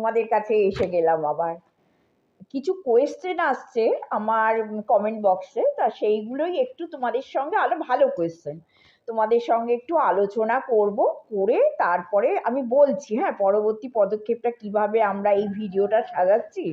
তোমাদের কাছে এসে গেলাম আবার। কিছু কোয়েশ্চেন আসছে আমার কমেন্ট বক্সে তা সেইগুলোই একটু তোমাদের সঙ্গে আরও ভালো কোয়েশ্চেন তোমাদের সঙ্গে একটু আলোচনা করব, করে তারপরে আমি বলছি হ্যাঁ পরবর্তী পদক্ষেপটা কীভাবে আমরা এই ভিডিওটা সাজাচ্ছি?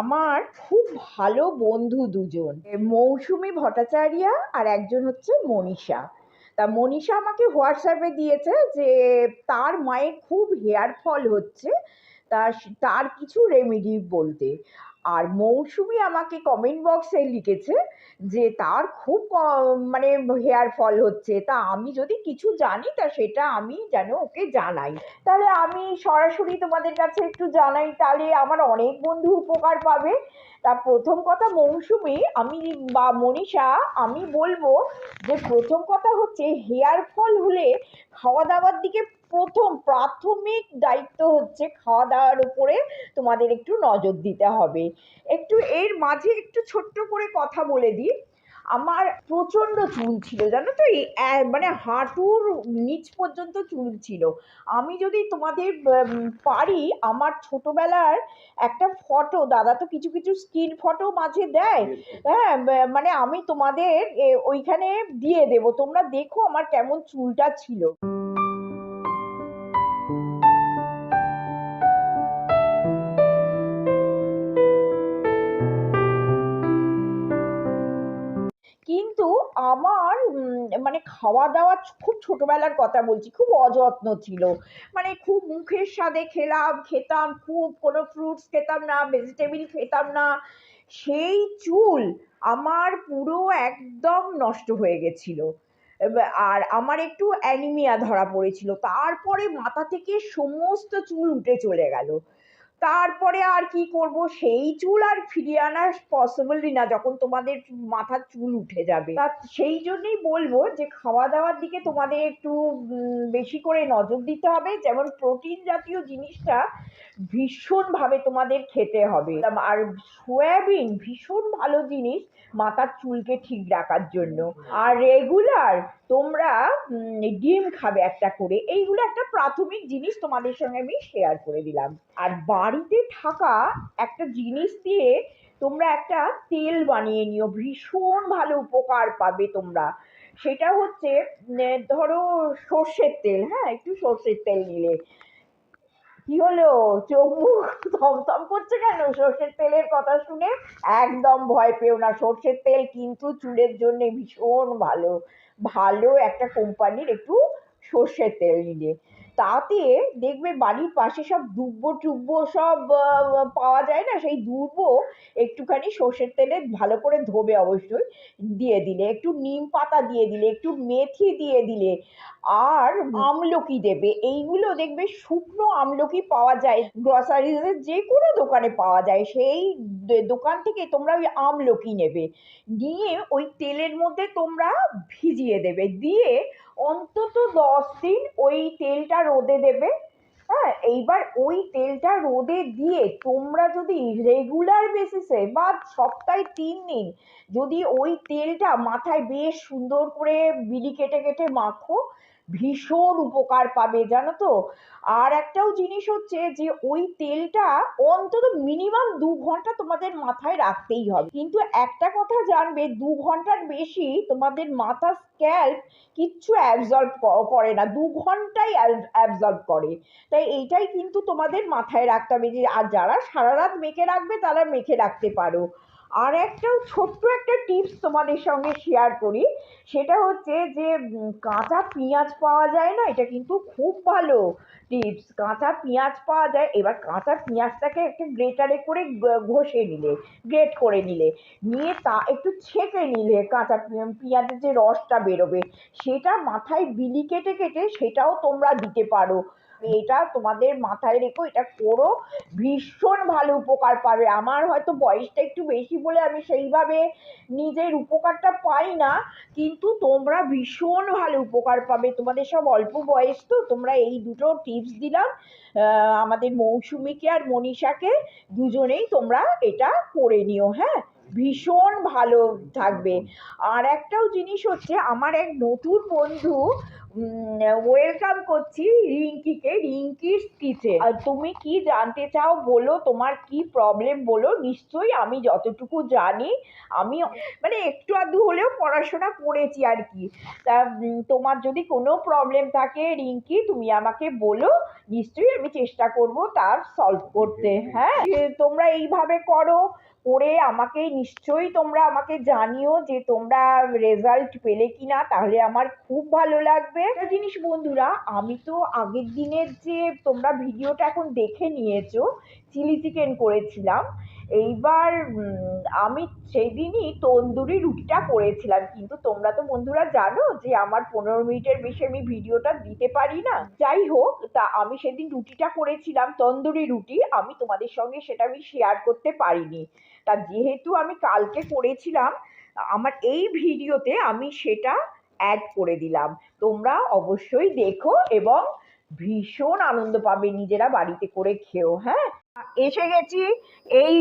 আমার খুব ভালো বন্ধু দুজন, মৌসুমি ভট্টাচার্য আর একজন হচ্ছে মনীষা। তা মনীষা আমাকে হোয়াটসঅ্যাপে দিয়েছে যে তার মায়ের খুব হেয়ার ফল হচ্ছে তার তার কিছু রেমেডি বলতে। আর মৌসুমি আমাকে কমেন্ট বক্সে লিখেছে যে, তার খুব মানে হেয়ার ফল হচ্ছে। তা আমি যদি কিছু জানি, তা সেটা আমি যেন ওকে জানাই। তাহলে আমি সরাসরি তোমাদের কাছে একটু জানাই, তাহলে আমার অনেক বন্ধু উপকার পাবে। তা প্রথম কথা মৌসুমি, আমি বা মনীষা, আমি বলব যে প্রথম কথা হচ্ছে হেয়ার ফল হলে খাওয়া দাওয়ার দিকে প্রথম প্রাথমিক দায়িত্ব হচ্ছে খাওয়া দাওয়ার উপরে তোমাদের একটু নজর দিতে হবে। একটু এর মাঝে একটু ছোট্ট করে কথা বলে দিই। আমার প্রচণ্ড চুল ছিল জানো তো? এই মানে হাঁটুর নিচ পর্যন্ত চুল ছিল। আমি যদি তোমাদের পারি আমার ছোটবেলার একটা ফটো দাদা তো কিছু কিছু স্কিন ফটো মাঝে দেয়। হ্যাঁ মানে আমি তোমাদের ওইখানে দিয়ে দেবো। তোমরা দেখো আমার কেমন চুলটা ছিল। কিন্তু আমার মানে খাওয়া দাওয়া খুব ছোটবেলার কথা বলছি, খুব অযত্ন ছিল। মানে খুব মুখের স্বাদে খেলাম, খেতাম, খুব কোনো ফ্রুটস খেতাম না ভেজিটেবিল খেতাম না। সেই চুল আমার পুরো একদম নষ্ট হয়ে গেছিল। আর আমার একটু অ্যানিমিয়া ধরা পড়েছিল। তারপরে মাথা থেকে সমস্ত চুল উঠে চলে গেল। তারপরে আর কি করব? সেই চুল আর ফিরিয়ে আনা পসিবলই না, যখন তোমাদের মাথার চুল উঠে যাবে। তা সেই জন্যই বলব যে খাওয়া দাওয়ার দিকে তোমাদের একটু বেশি করে নজর দিতে হবে। যেমন প্রোটিন জাতীয় জিনিসটা ভীষণভাবে তোমাদের খেতে হবে। আর সয়াবিন ভীষণ ভালো জিনিস মাথার চুলকে ঠিক রাখার জন্য। আর রেগুলার তোমরা ডিম খাবে একটা করে। এইগুলো একটা প্রাথমিক জিনিস তোমাদের সঙ্গে আমি শেয়ার করে দিলাম। আর বাড়িতে থাকা একটা জিনিস দিয়ে তোমরা একটা তেল বানিয়ে নিও। ভীষণ ভালো উপকার পাবে তোমরা। সেটা হচ্ছে ধরো সর্ষের তেল হ্যাঁ? একটু সর্ষের তেল নিলে। কি হলো? চোখ মুখ থমথম করছে কেন? সর্ষের তেলের কথা শুনে একদম ভয় পেও না। সর্ষের তেল কিন্তু চুলের জন্য ভীষণ ভালো। ভালো একটা কোম্পানির একটু সর্ষের তেল নিলে। তাতে দেখবে বাড়ির পাশে সব দুব্বো টুব্বো সব পাওয়া যায় না? সেই দুব্বো একটুখানি সর্ষের তেলে ভালো করে ধোবে অবশ্যই দিয়ে দিলে। একটু নিম পাতা দিয়ে দিলে একটু মেথি দিয়ে দিলে। আর আমলকি দেবে। এইগুলো দেখবে শুকনো আমলকি পাওয়া যায়। গ্রসারিজের যে কোনো দোকানে পাওয়া যায়। সেই দোকান থেকে তোমরা ওই আমলকি নেবে। নিয়ে ওই তেলের মধ্যে তোমরা ভিজিয়ে দেবে। দিয়ে অন্তত দশ দিন ওই তেলটা রোদে দেবে। হ্যাঁ এইবার ওই তেলটা রোদে দিয়ে তোমরা যদি রেগুলার বেসিসে বা সপ্তাহে তিন দিন যদি ওই তেলটা মাথায় বেশ সুন্দর করে বিলি কেটে কেটে মাখো ভীষণ উপকার পাবে, জানো তো? আর একটাও জিনিস হচ্ছে যে, ওই তেলটা অন্তত মিনিমাম দু ঘণ্টা তোমাদের মাথায় রাখতেই হবে। কিন্তু একটা কথা জানবে, দু ঘণ্টার বেশি তোমাদের মাথা স্ক্যাল্প কিচ্ছু অ্যাবজর্ব করে না। দু ঘন্টাই অ্যাবজর্ব করে। তাই এইটাই কিন্তু তোমাদের মাথায় রাখতে হবে যে, আর যারা সারা রাত মেখে রাখবে, তারা মেখে রাখতে পারো। আর একটাও ছোট্ট একটা টিপস তোমাদের সঙ্গে শেয়ার করি। সেটা হচ্ছে যে কাঁচা পেঁয়াজ পাওয়া যায় না, এটা কিন্তু খুব ভালো টিপস কাঁচা পেঁয়াজ পাওয়া যায়, এবার কাঁচা পেঁয়াজটাকে একটা গ্রেটারে করে ঘষে নিলে গ্রেট করে নিলে। নিয়ে তা একটু ছেঁকে নিলে কাঁচা পেঁয়াজের যে রসটা বেরোবে, সেটা মাথায় বিলি কেটে কেটে সেটাও তোমরা দিতে পারো। এটা তোমাদের মাথায় রেখো, এটা করো। ভীষণ ভালো উপকার পাবে। আমার হয়তো বয়সটা একটু বেশি বলে আমি সেইভাবে নিজের উপকারটা পাই না, কিন্তু তোমরা ভীষণ ভালো উপকার পাবে। তোমাদের সব অল্প বয়স তো, তোমরা এই দুটো টিপস দিলাম। আমাদের মৌসুমিকে আর মনীষাকে দুজনেই তোমরা এটা করে নিও হ্যাঁ? ভীষণ ভালো থাকবে। আর একটাও জিনিস হচ্ছে আমার এক নতুন বন্ধু ওয়েলকাম করছি রিঙ্কিকে রিঙ্কির কিচেন আর তুমি কি জানতে চাও বলো তোমার কি প্রবলেম বলো নিশ্চয়ই আমি যতটুকু জানি আমি মানে একটু আধটু হলেও পড়াশোনা করেছি আর কি। তা তোমার যদি কোনো প্রবলেম থাকে রিঙ্কি তুমি আমাকে বলো নিশ্চয়ই আমি চেষ্টা করব তার সলভ করতে হ্যাঁ? তোমরা এইভাবে করো করে আমাকে নিশ্চয়ই তোমরা আমাকে জানিও যে তোমরা রেজাল্ট পেলে কিনা, তাহলে আমার খুব ভালো লাগবে। একটা জিনিস বন্ধুরা, আমি তো আগের দিনের যে তোমরা ভিডিওটা এখন দেখে নিয়েছো চিলি চিকেন করেছিলাম এইবার আমি সেদিনই তন্দুরি রুটিটা করেছিলাম। কিন্তু তোমরা তো বন্ধুরা জানো যে আমার পনেরো মিনিটের বেশি আমি ভিডিওটা দিতে পারি না। যাই হোক, তা আমি সেদিন রুটিটা করেছিলাম, তন্দুরি রুটি। আমি তোমাদের সঙ্গে সেটা আমি শেয়ার করতে পারিনি। তা যেহেতু আমি কালকে করেছিলাম, আমার এই ভিডিওতে আমি সেটা অ্যাড করে দিলাম। তোমরা অবশ্যই দেখো এবং ভীষণ আনন্দ পাবে নিজেরা বাড়িতে করে খেও হ্যাঁ? এসে গেছি, এই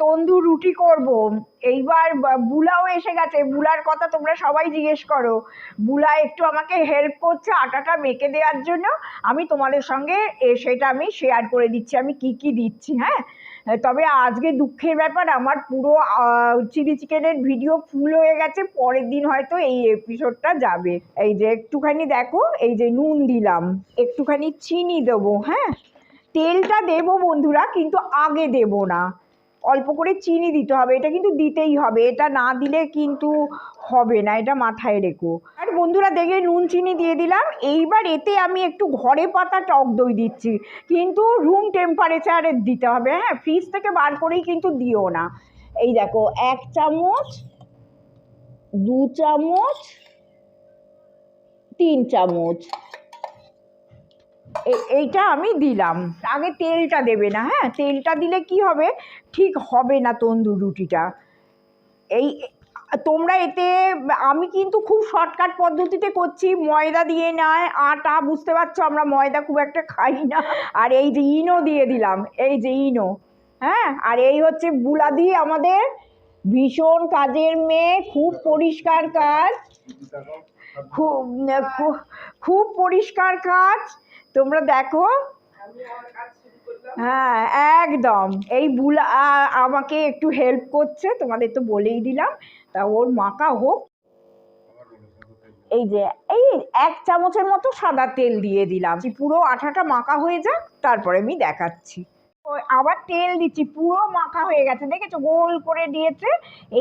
তন্দুর রুটি করব। এইবার বুলাও এসে গেছে। বুলার কথা তোমরা সবাই জিজ্ঞেস করো। বুলা একটু আমাকে হেল্প করছে আটাটা মেখে দেওয়ার জন্য। আমি তোমাদের সঙ্গে সেটা আমি শেয়ার করে দিচ্ছি। আমি কি কি দিচ্ছি হ্যাঁ? তবে আজকে দুঃখের ব্যাপার, আমার পুরো চিলি চিকেনের ভিডিও ফুল হয়ে গেছে। পরের দিন হয়তো এই এপিসোডটা যাবে। এই যে একটুখানি দেখো, এই যে নুন দিলাম। একটুখানি চিনি দেবো হ্যাঁ? তেলটা দেবো বন্ধুরা, কিন্তু আগে দেবো না। অল্প করে চিনি দিতে হবে, এটা কিন্তু দিতেই হবে, এটা না দিলে কিন্তু হবে না, এটা মাথায় রেখো। আর বন্ধুরা, দেখে নুন চিনি দিয়ে দিলাম, এইবার এতে আমি একটু ঘরে পাতা টক দই দিচ্ছি, কিন্তু রুম টেম্পারেচারে দিতে হবে হ্যাঁ ফ্রিজ থেকে বার করেই কিন্তু দিও না। এই দেখো, এক চামচ, দু চামচ, তিন চামচ এইটা আমি দিলাম। আগে তেলটা দেবে না হ্যাঁ? তেলটা দিলে কি হবে? ঠিক হবে না তন্দুর রুটিটা। এই, তোমরা এতে, আমি কিন্তু খুব শর্টকাট পদ্ধতিতে করছি, ময়দা দিয়ে নয়, আটা, বুঝতে পারছ? আমরা ময়দা খুব একটা খাই না। আর এই যে ইনো দিয়ে দিলাম, এই যে ইনো হ্যাঁ? আর এই হচ্ছে বুলাদি, আমাদের ভীষণ কাজের মেয়ে, খুব পরিষ্কার কাজ। খুব খুব খুব পরিষ্কার কাজ। তোমরা দেখো। হ্যাঁ একদম। এই বুলা আমাকে একটু হেল্প করছে, তোমাদের তো বলেই দিলাম। তা ওর মাখা হোক। এই যে, এই এক চামচের মতো সাদা তেল দিয়ে দিলাম। পুরো আঠাটা মাখা হয়ে যাক, তারপরে আমি দেখাচ্ছি। আবার তেল দিচ্ছি, পুরো মাখা হয়ে গেছে, দেখেছ? গোল করে দিয়েছে।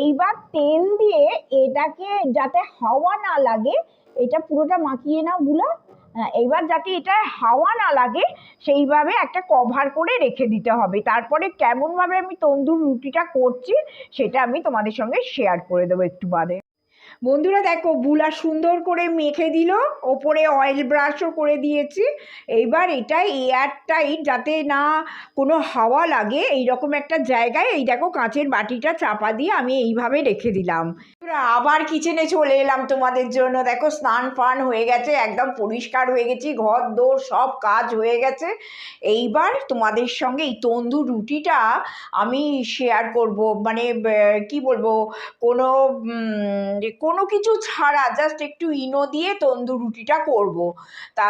এইবার তেল দিয়ে এটাকে যাতে হাওয়া না লাগে, এটা পুরোটা মাখিয়ে নাও বুলা। এইবার যাতে এটা হাওয়া না লাগে, সেইভাবে একটা কভার করে রেখে দিতে হবে। তারপরে কেমনভাবে আমি তন্দুর রুটিটা করছি, সেটা আমি তোমাদের সঙ্গে শেয়ার করে দেবো একটু বাদে। বন্ধুরা দেখো, বুলা সুন্দর করে মেখে দিল, ওপরে অয়েল ব্রাশও করে দিয়েছি। এইবার এটা এয়ার টাইট যাতে না কোনো হাওয়া লাগে এই রকম একটা জায়গায়, এই দেখো কাঁচের বাটিটা চাপা দিয়ে আমি এইভাবে রেখে দিলাম। আবার কিচেনে চলে এলাম তোমাদের জন্য। দেখো, স্নান ফান হয়ে গেছে, একদম পরিষ্কার হয়ে গেছি, ঘর দোর সব কাজ হয়ে গেছে। এইবার তোমাদের সঙ্গে এই তন্দুর রুটিটা আমি শেয়ার করব। মানে কি বলব? কোনো কোনো কিছু ছাড়া জাস্ট একটু ইনো দিয়ে তন্দুর রুটিটা করব। তা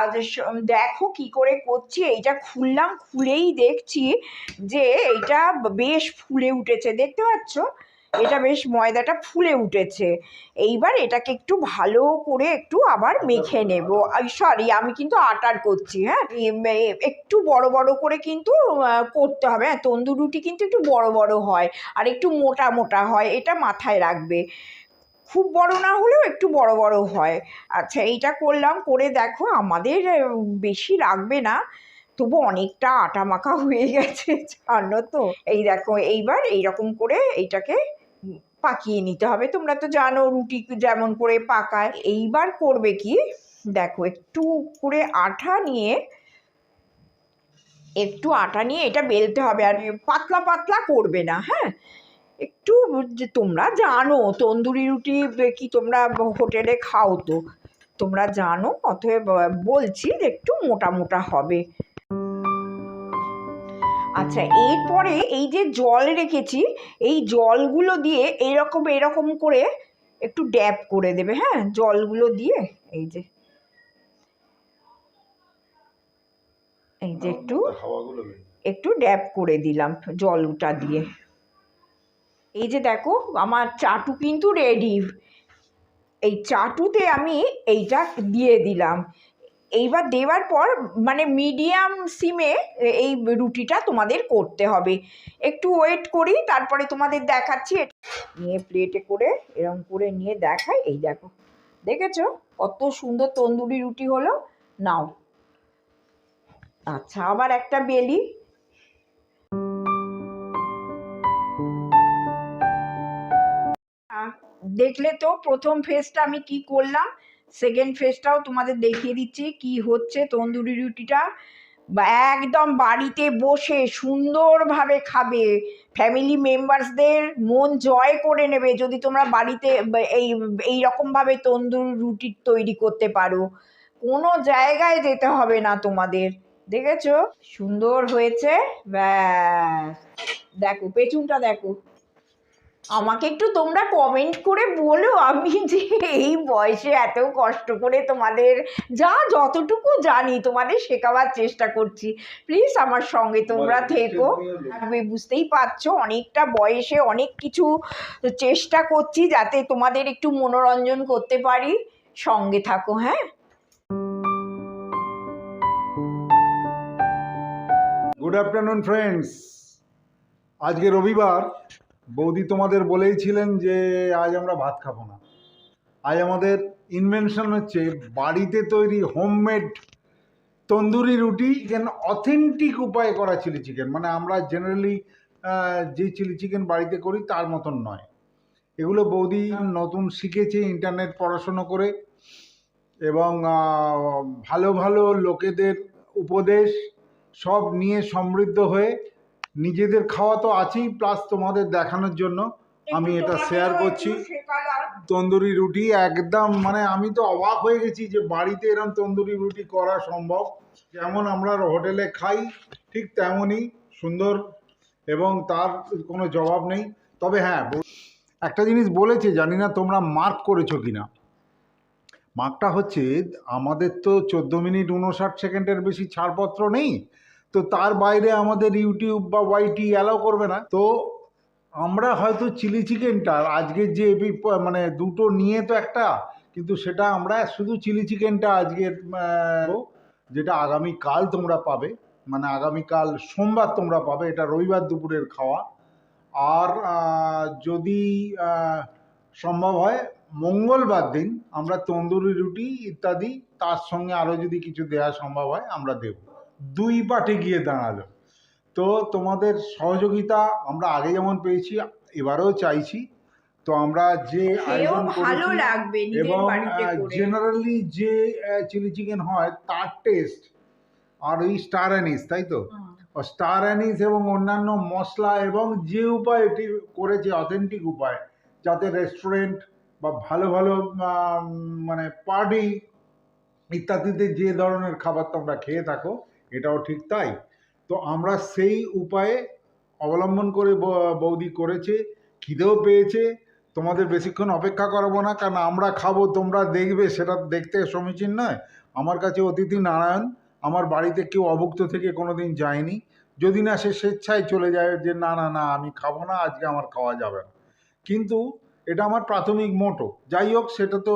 দেখো কি করে করছি, এইটা খুললাম, খুলেই দেখছি যে এইটা বেশ ফুলে উঠেছে, দেখতে পাচ্ছ? এটা বেশ ময়দাটা ফুলে উঠেছে। এইবার এটাকে একটু ভালো করে একটু আবার মেখে নেব। সরি আমি কিন্তু আটার করছি হ্যাঁ? একটু বড় বড় করে কিন্তু করতে হবে হ্যাঁ? তন্দুর রুটি কিন্তু একটু বড় বড় হয়, আর একটু মোটা মোটা হয়, এটা মাথায় রাখবে। খুব বড় না হলেও একটু বড় বড় হয়। আচ্ছা এইটা করলাম, করে দেখো, আমাদের বেশি লাগবে না। তবু অনেকটা আটা মাখা হয়ে গেছে, জানো তো? এই দেখো, এইবার এইরকম করে এইটাকে পাকিয়ে নিতে হবে। তোমরা তো জানো, রুটি যেমন করে পাকায়। এইবার করবে কি? দেখো, একটু করে আঠা নিয়ে, একটু আটা নিয়ে এটা বেলতে হবে। আর পাতলা পাতলা করবে না হ্যাঁ? যে তোমরা জানো তন্দুরি রুটি কি তোমরা হোটেলে খাও তো। তোমরা জানো অতএব বলছি যে একটু মোটা মোটা হবে। আচ্ছা এরপরে এই যে জল রেখেছি এই জলগুলো দিয়ে এরকম এরকম করে একটু ড্যাব করে দেবে হ্যাঁ? জলগুলো দিয়ে এই যে। এই যে একটু একটু ড্যাব করে দিলাম জলটা দিয়ে। এই যে দেখো, আমার চাটু কিন্তু রেডি এই চাটুতে আমি এইটা দিয়ে দিলাম। এইবার দেওয়ার পর মানে মিডিয়াম সিমে এই রুটিটা তোমাদের করতে হবে। একটু ওয়েট করি, তারপরে তোমাদের দেখাচ্ছি। নিয়ে প্লেটে করে এরকম করে নিয়ে দেখাই। এই দেখো, দেখেছ? কত সুন্দর তন্দুরি রুটি হলো। নাও। আচ্ছা আবার একটা বেলি। দেখলে তো প্রথম ফেজটা আমি কি করলাম? সেকেন্ড ফেজটাও তোমাদের দেখিয়ে দিচ্ছি কি হচ্ছে তন্দুরি রুটিটা। একদম বাড়িতে বসে সুন্দরভাবে খাবে। ফ্যামিলি মেম্বার্সদের মন জয় করে নেবে যদি তোমরা বাড়িতে এই এই রকমভাবে তন্দুর রুটি তৈরি করতে পারো। কোনো জায়গায় যেতে হবে না তোমাদের। দেখেছ? সুন্দর হয়েছে। ব্যাস। দেখো, পেছনটা দেখো। আমাকে একটু তোমরা কমেন্ট করে বলো আমি যে এই বয়সে এত কষ্ট করে তোমাদের যা যতটুকু জানি তোমাদের শেখাবার চেষ্টা করছি। প্লিজ আমার সঙ্গে তোমরা থেকো। আমি বুঝতেই পারছ অনেকটা বয়সে অনেক কিছু চেষ্টা করছি যাতে তোমাদের একটু মনোরঞ্জন করতে পারি। সঙ্গে থাকো হ্যাঁ? গুড আফটারনুন ফ্রেন্ডস আজকে রবিবার বৌদি তোমাদের বলেইছিলেন যে আজ আমরা ভাত খাব না। আজ আমাদের ইনভেনশন হচ্ছে বাড়িতে তৈরি হোমমেড তন্দুরি রুটি চিকেন অথেন্টিক উপায়ে করা চিলি চিকেন মানে আমরা জেনারেলি যে চিলি চিকেন বাড়িতে করি তার মতন নয়। এগুলো বৌদি নতুন শিখেছে ইন্টারনেট পড়াশুনো করে এবং ভালো ভালো লোকেদের উপদেশ সব নিয়ে সমৃদ্ধ হয়ে নিজেদের খাওয়া তো আছেই প্লাস তোমাদের দেখানোর জন্য। আমি এটা শেয়ার করছি। তন্দুরি রুটি একদম মানে আমি তো অবাক হয়ে গেছি যে বাড়িতে এরকম তন্দুরি রুটি করা সম্ভব। যেমন আমরা হোটেলে খাই ঠিক তেমনই সুন্দর এবং তার কোনো জবাব নেই। তবে হ্যাঁ একটা জিনিস বলেছে জানি না তোমরা মার্ক করেছ কিনা। মার্কটা হচ্ছে আমাদের তো চোদ্দ মিনিট উনষাট সেকেন্ডের বেশি ছাড়পত্র নেই। তো তার বাইরে আমাদের ইউটিউব বা ওয়াইটি অ্যালাউ করবে না। তো আমরা হয়তো চিলি চিকেনটা আজকের যে এপি- মানে দুটো নিয়ে তো একটা, কিন্তু সেটা আমরা শুধু চিলি চিকেনটা আজকের যেটা আগামীকাল তোমরা পাবে। মানে আগামীকাল সোমবার তোমরা পাবে, এটা রবিবার দুপুরের খাওয়া। আর যদি সম্ভব হয় মঙ্গলবার দিন আমরা তন্দুরি রুটি ইত্যাদি, তার সঙ্গে আরও যদি কিছু দেওয়া সম্ভব হয় আমরা দেব। দুই পাটে গিয়ে দাঁড়াল। তো তোমাদের সহযোগিতা আমরা আগে যেমন পেয়েছি এবারেও চাইছি। তো আমরা যে আয়োজন ভালো লাগবে এবং জেনারেলি যে চিলি চিকেন হয় তার টেস্ট আর ওই স্টার অ্যানিস তাই তো? স্টার অ্যানিস এবং অন্যান্য মশলা এবং যে উপায় এটি করেছে অথেন্টিক উপায় যাতে রেস্টুরেন্ট বা ভালো ভালো মানে পার্টি ইত্যাদিতে যে ধরনের খাবার তোমরা খেয়ে থাকো এটাও ঠিক তাই। তো আমরা সেই উপায়ে অবলম্বন করে বৌদি করেছে, খিদেও পেয়েছে, তোমাদের বেশিক্ষণ অপেক্ষা করাবো না, কারণ আমরা খাব, তোমরা দেখবে, সেটা দেখতে সমীচীন নয়। আমার কাছে অতিথি নারায়ণ, আমার বাড়িতে কেউ অভুক্ত থেকে কোনো দিন যায়নি। যদি না সে স্বেচ্ছায় চলে যায় যে, না না না, আমি খাব না, আজকে আমার খাওয়া যাবে না। কিন্তু এটা আমার প্রাথমিক মোটো। যাই হোক সেটা তো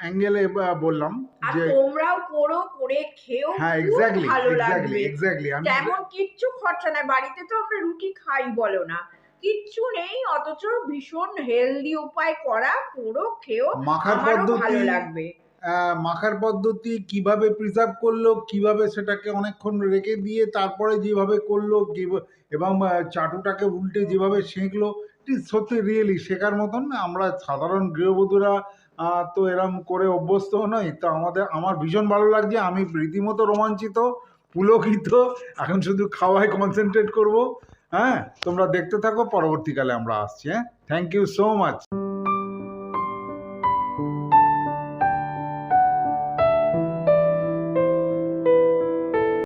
অ্যাঙ্গেলে বললাম যে তোমরাও করো করে খেও হ্যাঁ এক্স্যাক্টলি ভালো এক্স্যাক্টলি এক্স্যাক্টলি আমি তেমন কিচ্ছু খরচা নাই। বাড়িতে তো আমরা রুটি খাই বলো না। কিচ্ছু নেই অথচ ভীষণ হেলদি উপায় করা পুরো খেও মাখার পদ্ধতি ভালো লাগবে। মাখার পদ্ধতি কীভাবে প্রিজার্ভ করল, কীভাবে সেটাকে অনেকক্ষণ রেখে দিয়ে তারপরে যেভাবে করল এবং চাটুটাকে উল্টে যেভাবে সেঁকলো সত্যি রিয়েলি শেখার মতন আমরা সাধারণ গৃহবধূরা তো এরম করে অভ্যস্ত নই। তো আমাদের, আমার ভীষণ ভালো লাগছে। আমি রীতিমতো রোমাঞ্চিত, পুলকিত। এখন শুধু খাওয়ায় কনসেন্ট্রেট করব। হ্যাঁ তোমরা দেখতে থাকো। পরবর্তীকালে আমরা আসছি হ্যাঁ? Thank you so much